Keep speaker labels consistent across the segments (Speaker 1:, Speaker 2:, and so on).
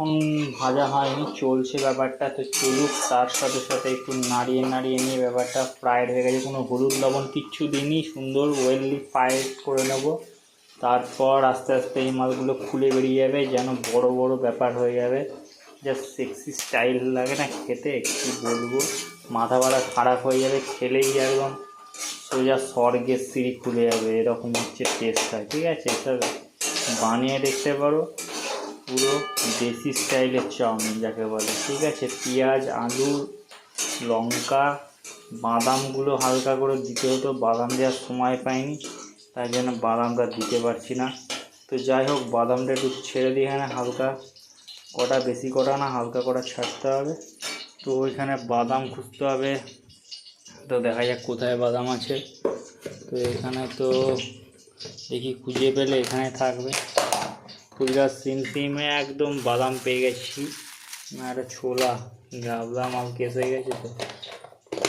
Speaker 1: এখন ভাজা হয়নি, চলছে ব্যাপারটা, তো চলুক, তার সাথে সাথে একটু নাড়িয়ে নাড়িয়ে নিয়ে ব্যাপারটা ফ্রাইড হয়ে গেছে। কোনো হলুদ লবণ কিচ্ছু দিইনি, সুন্দর ওয়েললি ফ্রাইড করে নেব। তারপর আস্তে আস্তে এই মালগুলো খুলে বেরিয়ে যাবে, যেন বড় বড় ব্যাপার হয়ে যাবে। জাস্ট সেক্সি স্টাইল লাগে না খেতে, কী বলব? মাথা বাড়া খারাপ হয়ে যাবে, খেলেই একদম সোজা স্বর্গের সিঁড়ি খুলে যাবে, এরকম হচ্ছে টেস্টটা ঠিক আছে? এটা বানিয়ে দেখতে পারো। পুরো দেশি স্টাইলের চাউমিন যাকে বলে, ঠিক আছে? পেঁয়াজ, আলু, লঙ্কা, বাদামগুলো হালকা করে দিতে হতো। বাদাম দেওয়ার সময় পাইনি, তাই জন্য বাদামটা দিতে পারছি না। তো যাই হোক, বাদামটা একটু ছেড়ে দিই এখানে হালকা কটা, বেশি কটা না, হালকা কটা ছাড়তে হবে। তো ওইখানে বাদাম খুঁজতে হবে। তো দেখা যাক কোথায় বাদাম আছে। তো এখানে তো দেখি খুঁজে পেলে এখানে থাকবে। ফুলগাছ সিম একদম বাদাম পেয়ে গেছি। একটা ছোলা, গাবলা মাল কেস গেছে তো।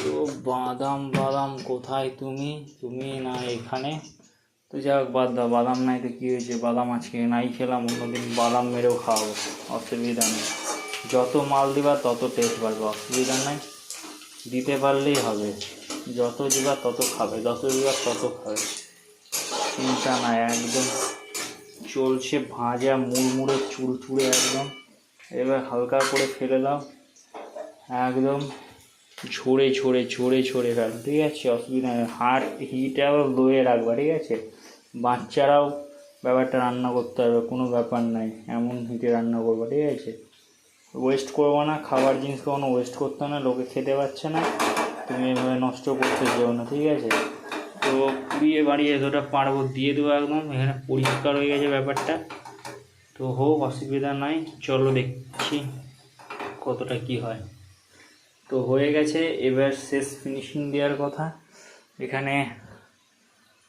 Speaker 1: তো বাদাম বাদাম, কোথায় তুমি? তুমি না এখানে? তো যাই হোক বাদ দাও, বাদাম নাই তো কী হয়েছে? বাদাম আজকে নাই খেলাম, অন্যদিন বাদাম মেরেও খাওয়াবো। অসুবিধা নেই। যত মাল দিবা, তত টেস্ট বাড়বে। অসুবিধা নাই। দিতে পারলেই হবে। যত দিবা, তত খাবে। যত দিবা, তত খাবে। চিন্তা নাই, একদম। চলছে ভাজা মুড়মুড়ে চুড়চুড়ে একদম। এবার হালকা করে ফেলে দাও। একদম ঝরে ঝরে ঝরে ঝরে রাখ, ঠিক আছে? অসুবিধা নেই। হাট হিটে আবার লোয়ে রাখবা, ঠিক আছে? বাচ্চারাও ব্যাপারটা রান্না করতে হবে, কোনো ব্যাপার নাই। এমন হিটে রান্না করব, ঠিক আছে? ওয়েস্ট করব না, খাবার জিনিস কখনো ওয়েস্ট করতে না, লোকে খেতে পাচ্ছে না। তুমি এভাবে নষ্ট করতে যেও না, ঠিক আছে? তো পুড়িয়ে বাড়িয়ে যতটা পারব দিয়ে দেবো একদম। এখানে পরিষ্কার হয়ে গেছে ব্যাপারটা। তো হোক, অসুবিধা নাই। চলো দেখছি কতটা কি হয়। তো হয়ে গেছে এবার শেষ ফিনিশিং দেওয়ার কথা। এখানে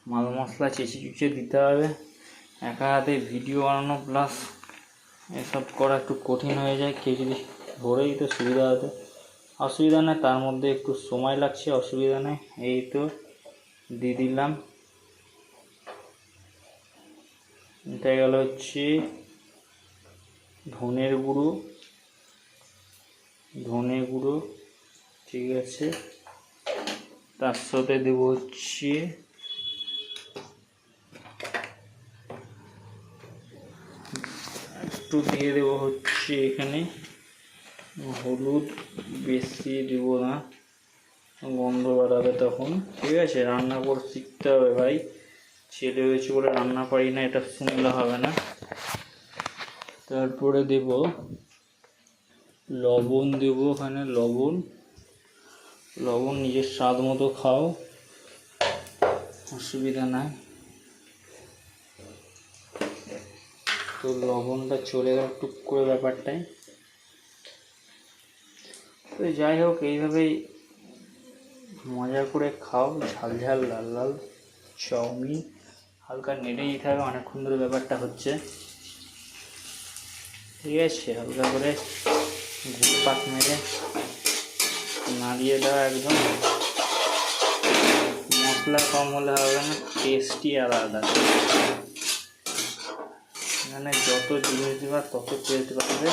Speaker 1: মাল মশলা চেঁচে চুচে দিতে হবে। একা হাতে ভিডিও বানানো প্লাস এসব করা একটু কঠিন হয়ে যায়। কেউ যদি ধরে দিতে সুবিধা হতো। অসুবিধা নেই তার মধ্যে একটু সময় লাগছে, অসুবিধা নেই। এই তো দিয়ে দিলাম। এটা গেল হচ্ছে ধনের গুঁড়ো। ধনে গুঁড়ো, ঠিক আছে। তার সাথে দেব হচ্ছে একটু দিয়ে দেব হচ্ছে এখানে হলুদ, বেশি দেব না। গন্ধ বাড়াবে তখন। ঠিক আছে, রান্না করে শিখতে হবে ভাই। ছেলে হয়েছে বলে রান্না পারি না, এটা শুনলে হবে না। তারপরে দেব, লবণ দেব ওখানে, লবণ। লবণ নিজের স্বাদ মতো খাও, অসুবিধা নাই। তো লবণটা চলে গেল টুক করে ব্যাপারটাই তো যাই হোক, এইভাবেই মজা করে খাও, ঝাল ঝাল, লাল লাল, চাউমিন। হালকা নেড়েই হবে, অনেকক্ষণ ধরে ব্যাপারটা হচ্ছে। ঠিক আছে, হালকা করে ঘুরপাক মেরে নাড়িয়ে দেওয়া একদম। মশলা কম হলে হবে না টেস্টই আলাদা। এখানে যত জিনিস দেবা, তত টেস্ট বাড়বে।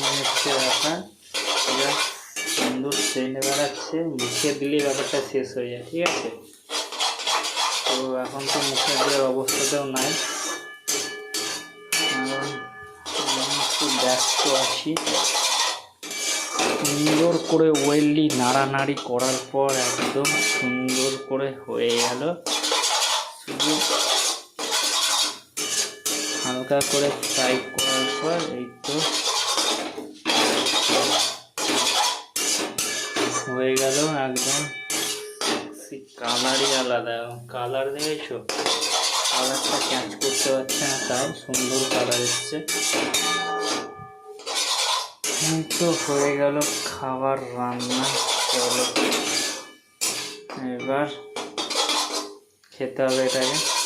Speaker 1: মনে হচ্ছে এবার সুন্দর ট্রেনে বেড়াচ্ছে মুখে দিলেই ব্যাপারটা শেষ হয়ে যায়, ঠিক আছে? তো এখন তো মুখে দেওয়ার অবস্থাতেও নাই। একটু ব্যস্ত আছি। সুন্দর করে ওয়েললি নাড়ানাড়ি করার পর একদম সুন্দর করে হয়ে গেল। শুধু হালকা করে ফ্রাই করার পর এই তো হয়ে গেল একদম। কালারই আলাদা। কালার দেখেছ? কালারটা ক্যাচ করতে পারছে না, তাও সুন্দর কালার এসছে। তো হয়ে গেল খাবার রান্না, চলো। এবার খেতে হবে এটাকে।